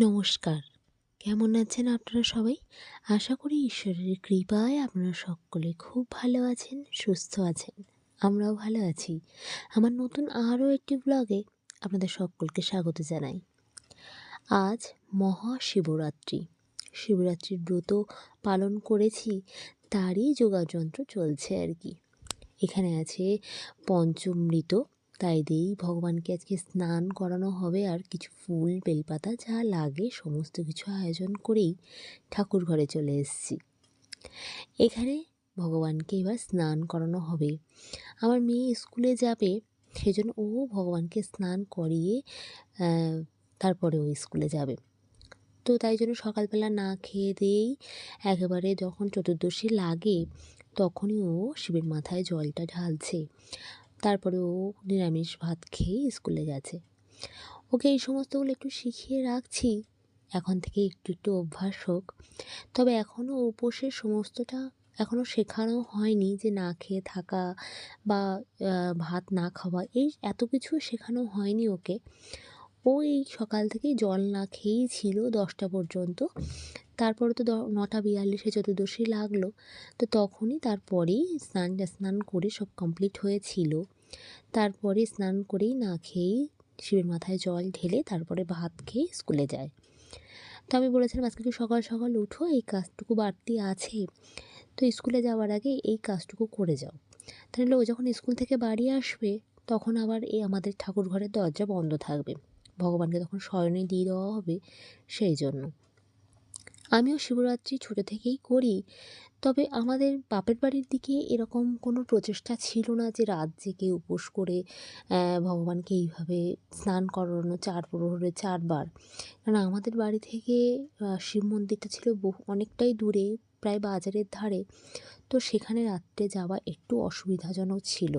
নমস্কার। কেমন আছেন আপনারা সবাই? আশা করি ঈশ্বরের কৃপায় আপনারা সকলে খুব ভালো আছেন, সুস্থ আছেন। আমরাও ভালো আছি। আমার নতুন আরও একটি ব্লগে আপনাদের সকলকে স্বাগত জানাই। আজ মহাশিবরাত্রি। শিবরাত্রির ব্রত পালন করেছি, তারই যোগাযন্ত্র চলছে আর কি। এখানে আছে পঞ্চমৃত তাই দিয়েই ভগবানকে আজকে স্নান করানো হবে আর কিছু ফুল, বেলপাতা যা লাগে সমস্ত কিছু আয়োজন করেই ঠাকুর ঘরে চলে এসেছি। এখানে ভগবানকে এবার স্নান করানো হবে। আমার মেয়ে স্কুলে যাবে, সেজন্য ও ভগবানকে স্নান করিয়ে তারপরে ও স্কুলে যাবে। তো তাই জন্য সকালবেলা না খেয়ে দিয়েই একেবারে যখন চতুর্দশী লাগে, তখনই ও শিবের মাথায় জলটা ঢালছে। তারপরে ও নিরামিষ ভাত খেয়ে স্কুলে গেছে। ওকে এই সমস্তগুলো একটু শিখিয়ে রাখছি। এখন থেকে একটু একটু অভ্যাস হোক। তবে এখনও উপোসের সমস্তটা এখনও শেখানো হয়নি যে না খেয়ে থাকা বা ভাত না খাওয়া এই এত কিছু শেখানো হয়নি ওকে। ও এই সকাল থেকেই জল না খেয়েই ছিল দশটা পর্যন্ত। তারপরে তো নটা বিয়াল্লিশে চতুর্দশী লাগল। তো তখনই তারপরেই স্নান স্নান করে সব কমপ্লিট হয়েছিল। তারপরে স্নান করেই না খেয়েই শিবের মাথায় জল ঢেলে তারপরে ভাত খেয়ে স্কুলে যায়। তো আমি বলেছিলাম, আজকে কি সকাল সকাল উঠো? এই কাজটুকু বাড়তি আছে। তো স্কুলে যাওয়ার আগে এই কাজটুকু করে যাও। তাহলে ও যখন স্কুল থেকে বাড়ি আসবে, তখন আবার এই আমাদের ঠাকুর ঘরের দরজা বন্ধ থাকবে। ভগবানকে তখন শয়নে দিয়ে দেওয়া হবে সেই জন্য। আমিও শিবরাত্রি ছোটো থেকেই করি। তবে আমাদের বাপের বাড়ির দিকে এরকম কোনো প্রচেষ্টা ছিল না যে রাত জেগে উপোস করে ভগবানকে এইভাবে স্নান করানো চার প্রহরে চারবার। কারণ আমাদের বাড়ি থেকে শিব মন্দিরটা ছিল বহু, অনেকটাই দূরে, প্রায় বাজারের ধারে। তো সেখানে রাত্রে যাওয়া একটু অসুবিধাজনক ছিল।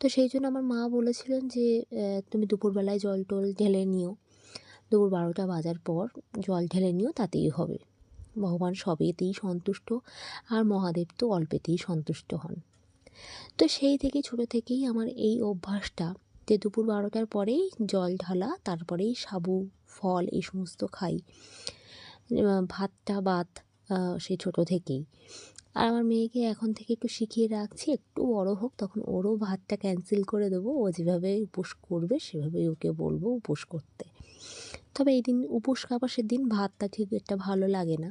তো সেই জন্য আমার মা বলেছিলেন যে তুমি দুপুরবেলায় জল টল ঢেলে নিও। দুপুর বারোটা বাজার পর জল ঢেলে নিও, তাতেই হবে। ভগবান সবেতেই সন্তুষ্ট আর মহাদেব তো অল্পেতেই সন্তুষ্ট হন। তো সেই থেকে, ছোটো থেকেই আমার এই অভ্যাসটা যে দুপুর বারোটার পরেই জল ঢালা, তারপরেই সাবু, ফল এই সমস্ত খাই। ভাতটা ভাত সে ছোটো থেকেই। আর আমার মেয়েকে এখন থেকে একটু শিখিয়ে রাখছি, একটু বড় হোক, তখন ওরও ভাতটা ক্যান্সেল করে দেবো। ও যেভাবে উপোস করবে, সেভাবেই ওকে বলব উপোস করতে। তবে এই দিন উপোস কাপাসের দিন ভাতটা ঠিক একটা ভালো লাগে না।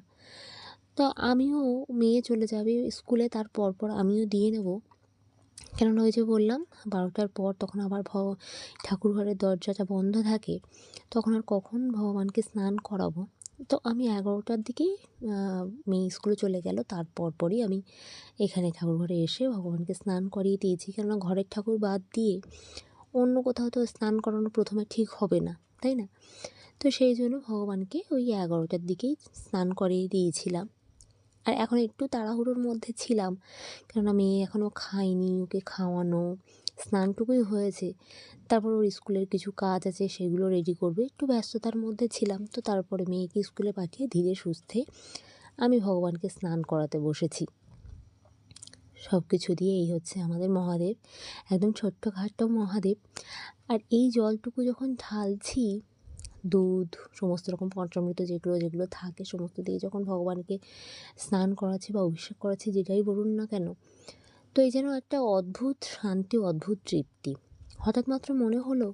তো আমিও মেয়ে চলে যাবে স্কুলে, তার পর পর আমিও দিয়ে নেব। কেননা ওই যে বললাম, বারোটার পর তখন আবার ভ ঠাকুর ঘরের দরজাটা বন্ধ থাকে, তখন আর কখন ভগবানকে স্নান করাবো। তো আমি এগারোটার দিকেই মেয়ে স্কুলে চলে গেল তারপর পরই আমি এখানে ঠাকুর ঘরে এসে ভগবানকে স্নান করিয়ে দিয়েছি। কেননা ঘরের ঠাকুর বাদ দিয়ে অন্য কোথাও তো স্নান করানো প্রথমে ঠিক হবে না, তাই না? তো সেই জন্য ভগবানকে ওই এগারোটার দিকেই স্নান করিয়ে দিয়েছিলাম। আর এখন একটু তাড়াহুড়োর মধ্যে ছিলাম, কেননা মেয়ে এখনও খায়নি, ওকে খাওয়ানো, স্নানটুকুই হয়েছে। তারপর ওর স্কুলের কিছু কাজ আছে, সেগুলো রেডি করবে। একটু ব্যস্ততার মধ্যে ছিলাম, তো তারপরে মেয়েকে স্কুলে পাঠিয়ে ধীরে সুস্থে আমি ভগবানকে স্নান করাতে বসেছি। সব কিছু দিয়ে এই হচ্ছে আমাদের মহাদেব, একদম ছোট্ট খাট্ট মহাদেব। আর এই জলটুকু যখন ঢালছি দুধ, সমস্ত রকম পঞ্চামৃত যেগুলো যেগুলো থাকে, সমস্ত দিয়ে যখন ভগবানকে স্নান করাচ্ছি বা অভিষেক করাচ্ছি, যেটাই বলুন না কেন, তো এই যেন একটা অদ্ভুত শান্তি, অদ্ভুত তৃপ্তি। হঠাৎ মাত্র মনে হলো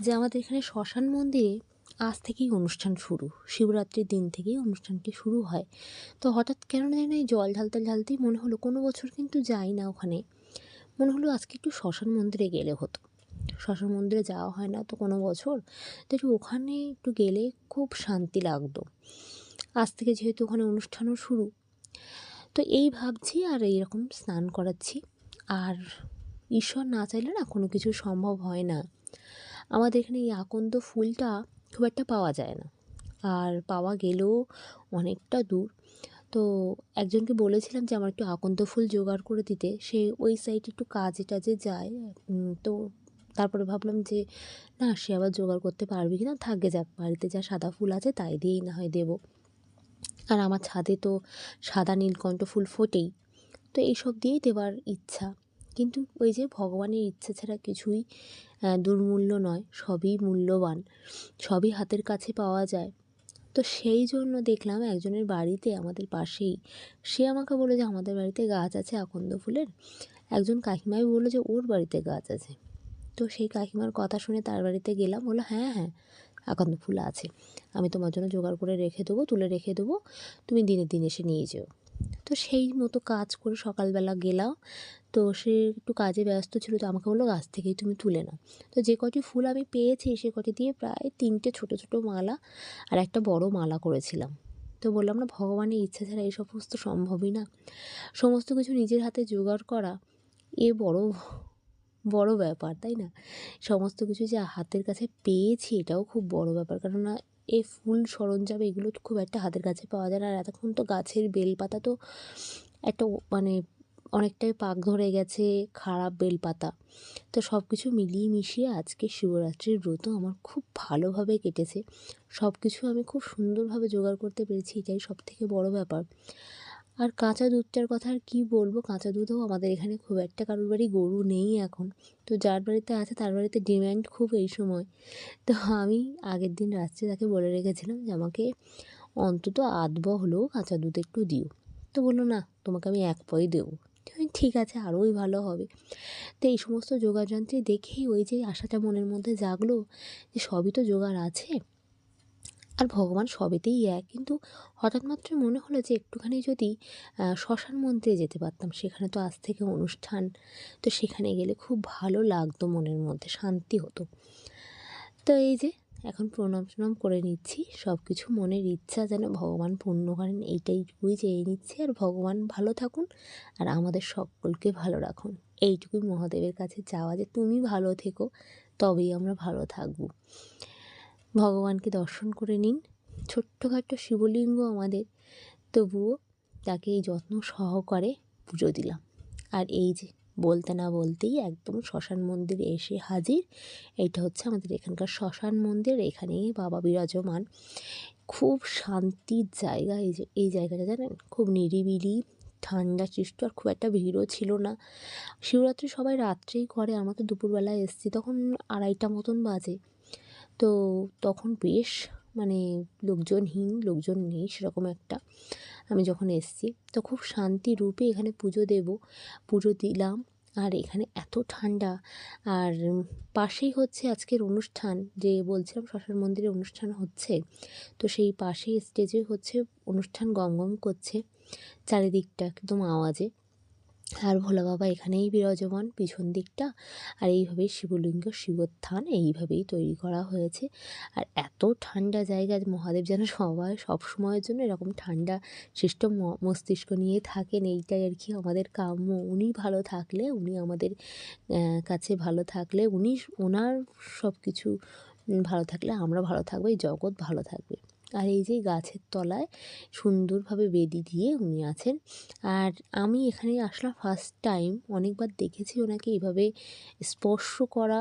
যে আমাদের এখানে শ্মশান মন্দিরে আজ থেকেই অনুষ্ঠান শুরু, শিবরাত্রির দিন থেকেই অনুষ্ঠানটি শুরু হয়। তো হঠাৎ কেন জানি এই জল ঢালতে ঢালতেই মনে হলো কোনো বছর কিন্তু যাই না ওখানে। মনে হলো আজকে একটু শ্মশান মন্দিরে গেলে হতো। শ্মশান মন্দিরে যাওয়া হয় না তো কোনো বছর। তো একটু ওখানে একটু গেলে খুব শান্তি লাগতো। আজ থেকে যেহেতু ওখানে অনুষ্ঠানও শুরু। তো এই ভাবছি আর এইরকম স্নান করাচ্ছি। আর ঈশ্বর না চাইলে না কোনো কিছু সম্ভব হয় না। আমাদের এখানে এই আকন্দ ফুলটা খুব একটা পাওয়া যায় না। আর পাওয়া গেলেও অনেকটা দূর। তো একজনকে বলেছিলাম যে, আমার একটু আকন্দ ফুল জোগাড় করে দিতে। সে ওই সাইডে একটু কাজে টাজে যায় তো তারপরে ভাবলাম যে, না, সে আবার জোগাড় করতে পারবে কি না থাকবে যাক, বাড়িতে যা সাদা ফুল আছে তাই দিয়েই না হয় দেবো। আর আমার ছাদে তো সাদা নীলকণ্ঠ ফুল ফোটেই। তো এইসব দিয়েই দেওয়ার ইচ্ছা। কিন্তু ওই যে ভগবানের ইচ্ছা ছাড়া কিছুই দুর্মূল্য নয়, সবই মূল্যবান, সবই হাতের কাছে পাওয়া যায়। তো সেই জন্য দেখলাম একজনের বাড়িতে আমাদের পাশেই, সে আমাকে বলে যে, আমাদের বাড়িতে গাছ আছে আকন্দ ফুলের। একজন কাকিমাই বলল যে, ওর বাড়িতে গাছ আছে। তো সেই কাকিমার কথা শুনে তার বাড়িতে গেলাম। বলল হ্যাঁ হ্যাঁ আকন্দ ফুল আছে। আমি তোমার জন্য জোগাড় করে রেখে দেবো, তুলে রেখে দেবো। তুমি দিনে দিন এসে নিয়ে যেও। তো সেই মতো কাজ করে সকালবেলা গেলাম। তো সে একটু কাজে ব্যস্ত ছিল, তো আমাকে বলল, গাছ থেকেই তুমি তুলে নাও। তো যে কটি ফুল আমি পেয়েছি, সে কটি দিয়ে প্রায় তিনটে ছোটো ছোটো মালা আর একটা বড় মালা করেছিলাম। তো বললাম, না, ভগবানের ইচ্ছা ছাড়া এই সমস্ত সম্ভবই না। সমস্ত কিছু নিজের হাতে জোগাড় করা, এ বড় বড় ব্যাপার, তাই না? সমস্ত কিছু যে হাতের কাছে পেয়েছি এটাও খুব বড় ব্যাপার। কেননা এই ফুল সরঞ্জাম এগুলো তো খুব একটা হাতের কাছে পাওয়া যায় না। আর এতক্ষণ তো গাছের বেলপাতা তো একটা মানে অনেকটাই পাক ধরে গেছে, খারাপ বেলপাতা। তো সব কিছু মিলিয়ে মিশিয়ে আজকে শিবরাত্রির ব্রত আমার খুব ভালোভাবে কেটেছে। সব কিছু আমি খুব সুন্দরভাবে জোগাড় করতে পেরেছি, এটাই সব থেকে বড় ব্যাপার। আর কাঁচা দুধটার কথা আর কী বলব? কাঁচা দুধও আমাদের এখানে খুব একটা কারোর বাড়ি গরু নেই এখন। তো যার বাড়িতে আছে তার বাড়িতে ডিম্যান্ড খুব এই সময়। তো আমি আগের দিন রাত্রে তাকে বলে রেখেছিলাম যে, আমাকে অন্তত আধব হলেও কাঁচা দুধ একটু দিও। তো বলল, না, তোমাকে আমি এক পয় দেবো। ঠিক আছে, আরোই ভালো হবে। তো এই সমস্ত যোগাযন্ত্রে দেখেই ওই যে আশাটা মনের মধ্যে জাগলো যে, সবই তো জোগাড় আছে। আর ভগবান সবেতেই এক। কিন্তু হঠাৎ মাত্র মনে হলো যে একটুখানি যদি শ্মশান মন্দিরে যেতে পারতাম, সেখানে তো আজ থেকে অনুষ্ঠান, তো সেখানে গেলে খুব ভালো লাগতো মনের মধ্যে, শান্তি হতো। তো এই যে, এখন প্রণাম প্রণাম করে নিচ্ছি সব কিছু মনের ইচ্ছা যেন ভগবান পূর্ণ করেন এইটাইটুকুই চেয়ে নিচ্ছি। আর ভগবান ভালো থাকুন, আর আমাদের সকলকে ভালো রাখুন। এইটুকুই মহাদেবের কাছে চাওয়া যে তুমি ভালো থেকো, তবেই আমরা ভালো থাকব। ভগবানকে দর্শন করে নিন। ছোট্টখাট্ট শিবলিঙ্গ আমাদের। তবুও তাকে এই যত্ন সহকারে পুজো দিলাম। আর এই যে বলতে না বলতেই একদম শ্মশান মন্দিরে এসে হাজির। এটা হচ্ছে আমাদের এখানকার শ্মশান মন্দির। এখানে বাবা বিরাজমান। খুব শান্তির জায়গা এই যে, এই জায়গাটা জানেন? খুব নিরিবিলি, ঠান্ডা সৃষ্ট আর খুব একটা ভিড়ও ছিল না। শিবরাত্রি সবাই রাত্রেই করে। আমরা তো দুপুরবেলায় এসেছি। তখন আড়াইটা মতন বাজে। তো তখন বেশ মানে লোকজনহীন, লোকজন নেই সেরকম একটা। আমি যখন এসেছি তো খুব শান্তি রূপে এখানে পুজো দেব, পুজো দিলাম। আর এখানে এত ঠান্ডা। আর পাশেই হচ্ছে আজকের অনুষ্ঠান, যে বলছিলাম শ্মশান মন্দিরে অনুষ্ঠান হচ্ছে, তো সেই পাশেই স্টেজে হচ্ছে অনুষ্ঠান গম গম করছে, চারিদিকটা একদম আওয়াজে। আর ভোলা বাবা এখানেই বিরাজমান, পিছন দিকটা। আর এইভাবেই শিবলিঙ্গ, শিবোত্থান এইভাবেই তৈরি করা হয়েছে। আর এত ঠান্ডা জায়গা, মহাদেব যেন সবাই, সব সময়ের জন্য এরকম ঠান্ডা সৃষ্ট মস্তিষ্ক নিয়ে থাকেন, এইটাই আর কি আমাদের কাম্য। উনি ভালো থাকলে, উনি আমাদের কাছে ভালো থাকলে, উনি ওনার সব কিছু ভালো থাকলে আমরা ভালো থাকব, এই জগৎ ভালো থাকবে। আর এই যে গাছের তলায় সুন্দরভাবে বেদি দিয়ে উনি আছেন। আর আমি এখানে আসলাম ফার্স্ট টাইম অনেকবার দেখেছি ওনাকে এভাবে স্পর্শ করা।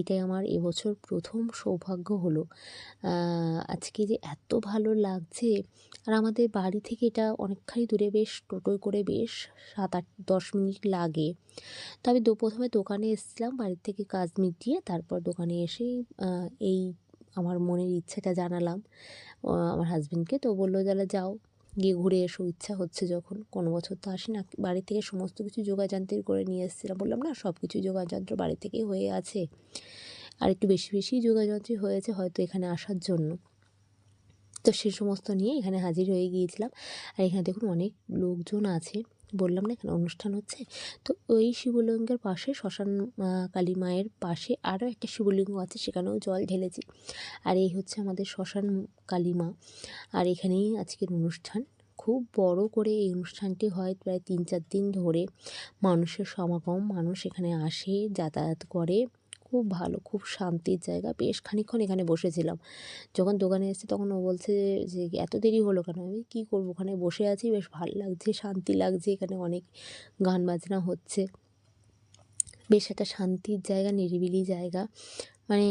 এটাই আমার এবছর প্রথম সৌভাগ্য হলো। আজকে যে এত ভালো লাগছে। আর আমাদের বাড়ি থেকে এটা অনেকখানি দূরে, বেশ টোটোয় করে বেশ সাত আট দশ মিনিট লাগে। তবে দো, প্রথমে দোকানে এসেছিলাম, বাড়ির থেকে কাজ মিটিয়ে তারপর দোকানে এসে এই আমার মনের ইচ্ছেটা জানালাম। আমার হাজব্যান্ডকে তো বলল যারা যাও, গিয়ে ঘুরে এসো, ইচ্ছা হচ্ছে যখন, কোনো বছর তো আসি না বাড়ি থেকে সমস্ত কিছু যোগাযন্ত্র করে নিয়ে এসেছিলাম, বললাম না, সব কিছু যোগাযন্ত্র বাড়ি থেকেই হয়ে আছে, আর একটু বেশি বেশি যোগাযন্ত্রী হয়েছে হয়তো এখানে আসার জন্য। তো সে সমস্ত নিয়ে এখানে হাজির হয়ে গিয়েছিলাম, আর এখানে দেখুন অনেক লোকজন আছে বললাম না এখানে অনুষ্ঠান হচ্ছে। তো ওই শিবলিঙ্গের পাশে শ্মশান কালী মায়ের পাশে আরও একটা শিবলিঙ্গ আছে, সেখানেও জল ঢেলেছি। আর এই হচ্ছে আমাদের শ্মশান কালী মা। আর এখানেই আজকের অনুষ্ঠান। খুব বড় করে এই অনুষ্ঠানটি হয় প্রায় তিন চার দিন ধরে। মানুষের সমাগম, মানুষ এখানে আসে, যাতায়াত করে। খুব ভালো, খুব শান্তির জায়গা। বেশ খানিক্ষণ এখানে বসেছিলাম। যখন দোকানে এসেছি তখন ও বলছে যে, এত দেরি হলো কেন? আমি, কী করব? ওখানে বসে আছি, বেশ ভালো লাগছে, শান্তি লাগছে, এখানে অনেক গান বাজনা হচ্ছে। বেশ একটা শান্তির জায়গা, নিরিবিলি জায়গা। মানে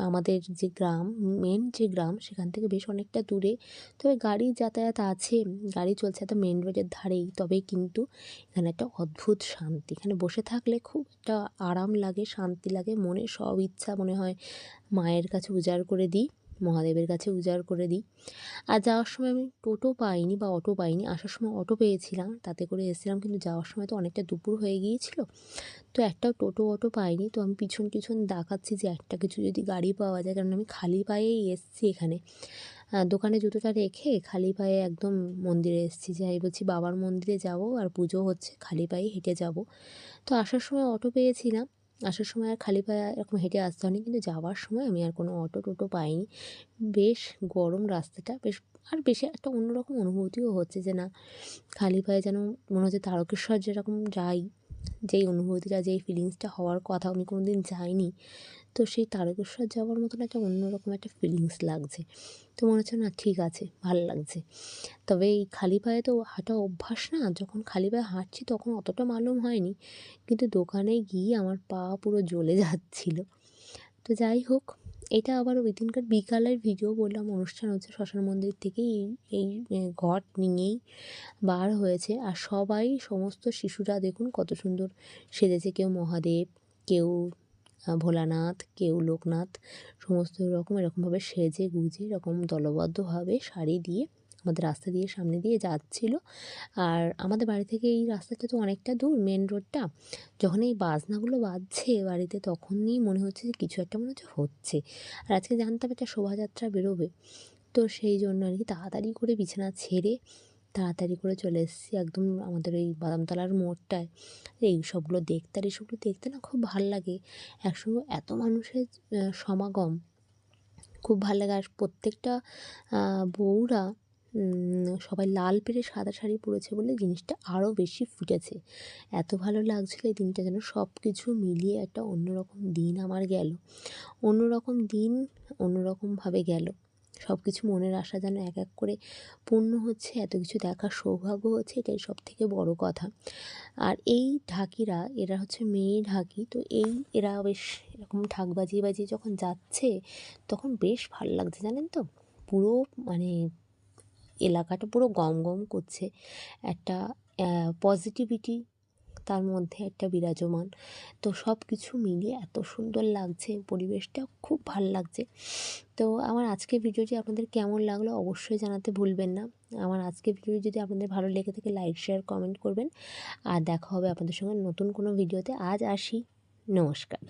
আমাদের যে গ্রাম মেন যে গ্রাম, সেখান থেকে বেশ অনেকটা দূরে। তবে গাড়ি যাতায়াত আছে, গাড়ি চলছে একটা মেন রোডের ধারেই। তবে কিন্তু এখানে একটা অদ্ভুত শান্তি। এখানে বসে থাকলে খুব একটা আরাম লাগে, শান্তি লাগে। মনে সব ইচ্ছা মনে হয় মায়ের কাছে উজাড় করে দিই। মহাদেবের কাছে উজাড় করে দিই। আর যাওয়ার সময় আমি টোটো পাইনি বা অটো পাইনি, আসার সময় অটো পেয়েছিলাম, তাতে করে এসেছিলাম, কিন্তু যাওয়ার সময় তো অনেকটা দুপুর হয়ে গিয়েছিল, তো একটাও টোটো অটো পাইনি, তো আমি পিছন পিছন দেখাচ্ছি যে একটা কিছু যদি গাড়ি পাওয়া যায় কারণ আমি খালি পায়েই এসেছি এখানে। দোকানে জুতোটা রেখে খালি পায়ে একদম মন্দিরে এসেছি যাই বলছি বাবার মন্দিরে যাব আর পুজো হচ্ছে, খালি পায়ে হেঁটে যাব। তো আসার সময় অটো পেয়েছিলাম আসার সময় আর খালি পায়ে এরকম হেঁটে আসতে হয়নি, কিন্তু যাওয়ার সময় আমি আর কোনো অটো টোটো পাইনি। বেশ গরম রাস্তাটা, বেশ, আর বেশি একটা অন্যরকম অনুভূতিও হচ্ছে যে না, খালি পায়ে যেন মনে হচ্ছে তারকেশ্বর যেরকম যাই, যেই অনুভূতিটা, যেই ফিলিংসটা হওয়ার কথা আমি কোনো দিন যাইনি। তো সেই তারকেশ্বর যাওয়ার মতন একটা অন্যরকম একটা ফিলিংস লাগছে। তো মনে হচ্ছে না, ঠিক আছে, ভালো লাগছে। তবে এই খালি পায়ে তো হাঁটা অভ্যাস না, যখন খালি পায়ে হাঁটছি তখন অতটা মালুম হয়নি। কিন্তু দোকানে গিয়ে আমার পা পুরো জ্বলে যাচ্ছিল। তো যাই হোক, এটা আবার ওই দিনকার বিকালের ভিডিও বললাম, অনুষ্ঠান হচ্ছে শ্মশান মন্দির থেকে এই এই ঘট নিয়েই বার হয়েছে। আর সবাই, সমস্ত শিশুরা দেখুন কত সুন্দর সেজেছে। কেউ মহাদেব, কেউ ভোলানাথ, কেউ লোকনাথ, সমস্ত রকম এরকমভাবে সেজে গুজে এরকম দলবদ্ধভাবে শাড়ি দিয়ে আমাদের রাস্তা দিয়ে সামনে দিয়ে যাচ্ছিল। আর আমাদের বাড়ি থেকে এই রাস্তাটা তো অনেকটা দূর মেন রোডটা যখন এই বাজনাগুলো বাজছে বাড়িতে তখনই মনে হচ্ছে যে কিছু একটা মনে হচ্ছে হচ্ছে। আর আজকে জানতাম একটা শোভাযাত্রা বেরোবে। তো সেই জন্য আর কি তাড়াতাড়ি করে বিছানা ছেড়ে তাড়াতাড়ি করে চলে এসেছি একদম আমাদের ওই বাদামতলার মোড়টায়। এই সবগুলো দেখতে আর এইসবগুলো দেখতে না খুব ভালো লাগে। একসঙ্গে এত মানুষের সমাগম, খুব ভালো লাগে। আর প্রত্যেকটা বউরা সবাই লাল পেরে সাদা শাড়ি পরেছে বলে জিনিসটা আরও বেশি ফুটেছে। এত ভালো লাগছিল এই দিনটা যেন সব কিছু মিলিয়ে একটা অন্যরকম দিন আমার গেল। অন্যরকম দিন অন্যরকমভাবে গেল। সব কিছু মনের আশা যেন এক এক করে পূর্ণ হচ্ছে, এত কিছু দেখার সৌভাগ্য হচ্ছে, এটাই সব থেকে বড় কথা। আর এই ঢাকিরা, এরা হচ্ছে মেয়ে ঢাকি, তো এই এরা বেশ এরকম ঢাক বাজিয়ে বাজিয়ে যখন যাচ্ছে, তখন বেশ ভালো লাগছে, জানেন তো? পুরো মানে এলাকাটা পুরো গম গম করছে, একটা পজিটিভিটি তার মধ্যে একটা বিরাজমান। তো সব কিছু মিলিয়ে এত সুন্দর লাগছে পরিবেশটা খুব ভালো লাগছে। তো আমার আজকের ভিডিওটি আপনাদের কেমন লাগল অবশ্যই জানাতে ভুলবেন না। আমার আজকের ভিডিও যদি আপনাদের ভালো লেগে থাকে, লাইক, শেয়ার, কমেন্ট করবেন। আর দেখা হবে আপনাদের সঙ্গে নতুন কোনো ভিডিওতে। আজ আসি। নমস্কার।